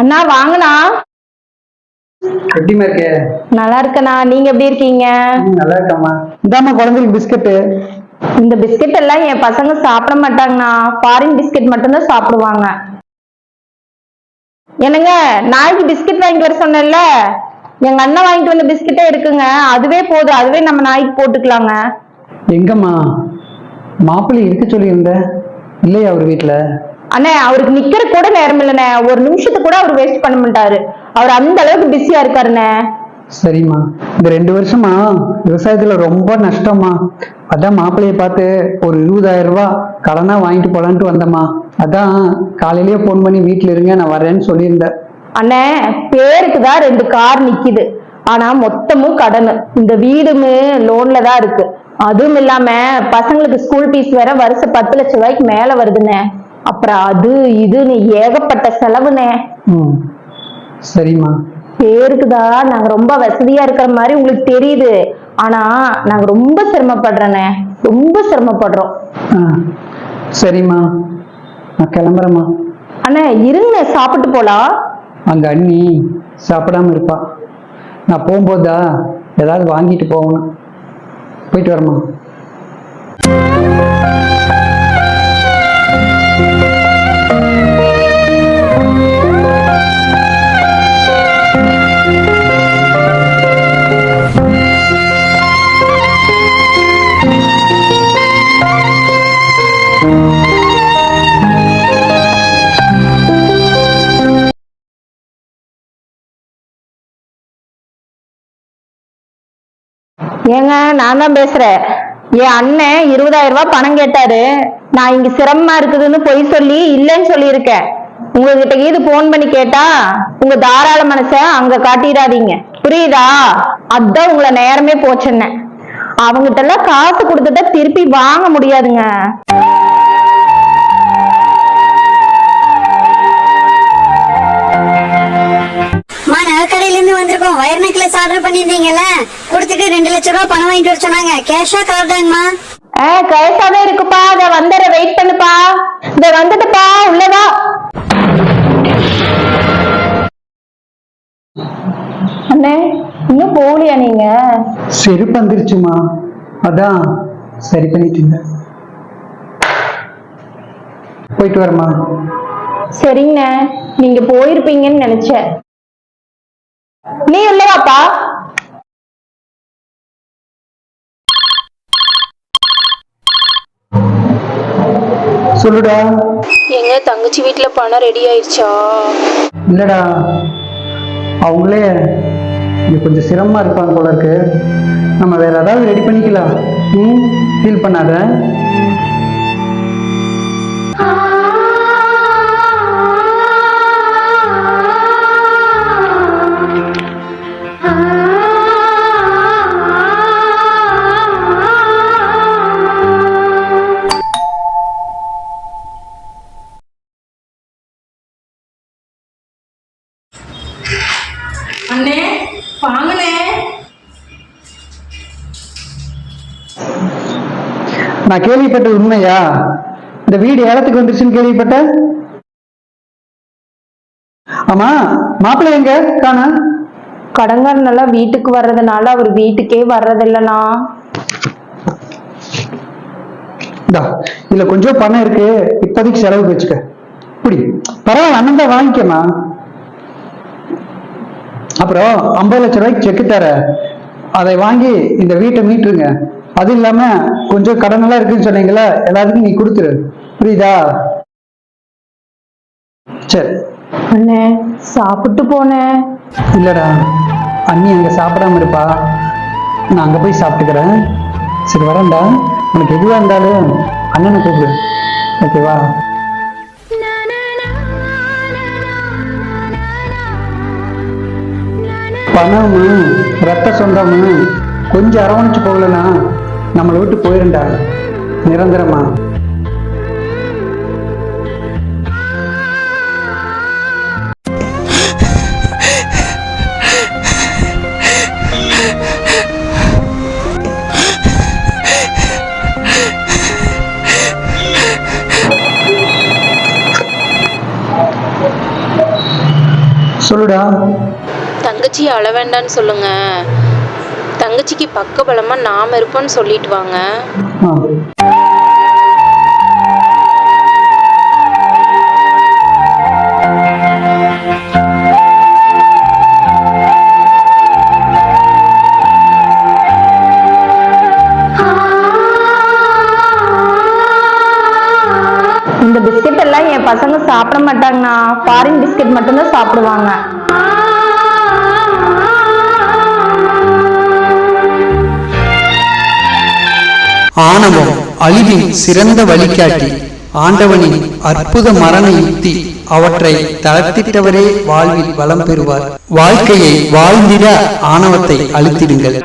அண்ணா வாங்கண்ணா. எப்படிமா இருக்கே? நல்லா இருக்கண்ணா. நீங்க எப்படி இருக்கீங்க? நல்லா இருக்கம்மா. இதாம்மா குழந்தைக்கு பிஸ்கட்டு. இந்த பிஸ்கட் எல்லாம் என் பசங்க சாப்பிட மாட்டாங்கண்ணா. ஃபாரின் பிஸ்கட் மட்டும்தான் சாப்பிடுவாங்க. என்னங்க நாளைக்கு பிஸ்கட் வாங்கிட்டு வர சொன்னேன்ல? எங்க அண்ணன் வாங்கிட்டு வந்த பிஸ்கட்டே இருக்குங்க. அதுவே போதும். அதுவே நம்ம நாய்க்கு போட்டுக்கலாங்க. எங்கம்மா? மாப்பிள்ளை இருக்க சொல்லியிருந்த. இல்லையா அவர் வீட்டுல அண்ணே அவருக்கு நிக்கிற கூட நேரம் இல்லைண்ணே. ஒரு நிமிஷத்தை கூட அவர் வேஸ்ட் பண்ண மாட்டாரு. அவர் அந்த அளவுக்கு பிஸியா இருக்காருண்ணே. சரிம்மா. இந்த ரெண்டு வருஷமா விவசாயத்துல ரொம்ப நஷ்டம்மா. அதான் மாப்பிள்ளைய பார்த்து ஒரு இருபதாயிரம் ரூபாய் கடனா வாங்கிட்டு போலான்ட்டு வந்தம்மா. அதான் காலையிலேயே ஃபோன் பண்ணி வீட்டுல இருங்க நான் வரேன்னு சொல்லியிருந்தேன். அண்ணே பேருக்கு தான் ரெண்டு கார் நிக்குது. ஆனா மொத்தமும் கடன். இந்த வீடுமே லோன்ல தான் இருக்கு. அதுவும் இல்லாம பசங்களுக்கு ஸ்கூல் ஃபீஸ் வேற வருஷம் பத்து லட்சம் ரூபாய்க்கு மேல வருதுண்ணே. அப்புறம் அது இதுன்னு ஏகப்பட்ட செலவுண்ணே ம். சரிம்மா. பேருக்கு தான் நாங்க ரொம்ப வசதியா இருக்கிற மாதிரி உங்களுக்கு தெரியுது. ஆனா நாங்க ரொம்ப சிரமப்படுறோண்ணே. ரொம்ப சிரமப்படுறோம். சரிம்மா. நான் கிளம்புறேம்மா. அண்ணே இருங்க சாப்பிட்டு போலாம். அங்க அண்ணி சாப்பிடாம இருப்பா. நான் போகும்போதா ஏதாவது வாங்கிட்டு போகணும். போயிட்டு வரேம்மா. ஏங்க நான் தான் பேசுறேன். என் அண்ணன் இருபதாயிரம் ரூபாய் பணம் கேட்டாரு. நான் இங்க சிரமமா இருக்குதுன்னு பொய் சொல்லி இல்லைன்னு சொல்லியிருக்கேன். உங்ககிட்ட இது போன் பண்ணி கேட்டா உங்க தாராள மனச அங்க காட்டிடாதீங்க. புரியுதா? அதான் உங்களை நேரமே போச்சுன்னு அவங்கிட்ட எல்லாம் காசு கொடுத்துட்டா திருப்பி வாங்க முடியாதுங்க. நகைக்கடையில இருந்து வந்திருக்கோம். வயர் நெக்லஸ் ஆர்டர் பண்ணிருந்தீங்கல்ல கொடுத்துட்டு ரெண்டு லட்ச ரூபாய் பணம் வாங்கிட்டு வர சொன்னாங்க. கேஷா கார்டாங்கம்மா ஆ கைசாவே இருக்குப்பா. அத வந்துடுற வெயிட் பண்ணுப்பா. இத வந்துட்டுப்பா உள்ளவா அண்ணே இன்னும் போகலையா நீங்க? செருப்பு வந்துருச்சுமா அதான் சரி பண்ணிட்டு இருந்தேன். போயிட்டு வரேம்மா. சரிங்கண்ணே. நீங்க போயிருப்பீங்கன்னு நினைச்சேன். நீ இல்லவாப்பா சொல்லுடா. எங்க தங்கச்சி வீட்டுல பணம் ரெடி ஆயிடுச்சா இல்லடா. அவங்களே இங்க கொஞ்சம் சிரமமா இருப்பாங்க போல இருக்கு. நம்ம வேற ஏதாவது ரெடி பண்ணிக்கலாம். ம் ஃபீல் பண்ணாத. அண்ணே வாங்கண்ணே. நான் கேள்விப்பட்டது உண்மையா? இந்த வீடு ஏலத்துக்கு வந்துருச்சுன்னு கேள்விப்பட்ட ஆமா மாப்பிள்ளை எங்க? காண. கடங்காரனெல்லாம் வீட்டுக்கு வர்றதுனால அவர் வீட்டுக்கே வர்றதில்லண்ணா. இந்தா இதுல கொஞ்சம் பணம் இருக்கு. இப்போதைக்கு செலவுக்கு வச்சுக்க. புடி பரவாயில்ல அண்ணன் தான் வாங்கிக்கமா அப்புறம் ஐம்பது லட்சம் ரூபாய்க்கு செக்கு தர அதை வாங்கி இந்த வீட்டை மீட்டுருங்க அது இல்லாம கொஞ்சம் கடனெல்லாம் இருக்குன்னு சொன்னீங்களா எல்லாத்துக்கும் நீ கொடுத்துரு. புரியுதா? சரி. அண்ணே சாப்பிட்டு போனேன் இல்லடா அண்ணி அங்க சாப்பிடாம இருப்பா. நான் அங்க போய் சாப்பிட்டுக்கிறேன். சரி வரேன்டா. உனக்கு எதுவா இருந்தாலும் அண்ணனை கூப்பிடு. ஓகேவா? பணமா ரத்த சொந்தமா கொஞ்சம் அரவணைச்சு போகலனா நம்மளை விட்டு போயிருண்டா. நிரந்தரமா? சொல்லுடா. தங்கச்சியை அழ வேண்டான்னு சொல்லுங்க. தங்கச்சிக்கு பக்கபலமா நாம இருப்போம்னு சொல்லிட்டு வாங்க. இந்த பிஸ்கட் எல்லாம் என் பசங்க சாப்பிட மாட்டாங்கண்ணா. ஃபாரின் பிஸ்கட் மட்டும்தான் சாப்பிடுவாங்க. ஆணவம் அழிவின் சிறந்த வழிகாட்டி. ஆண்டவனின் அற்புத மரண யுக்தி அவற்றை தளர்த்திட்டவரே வாழ்வில் வளம் பெறுவார். வாழ்க்கையை வாழ்ந்திட ஆணவத்தை அழித்திடுங்கள்.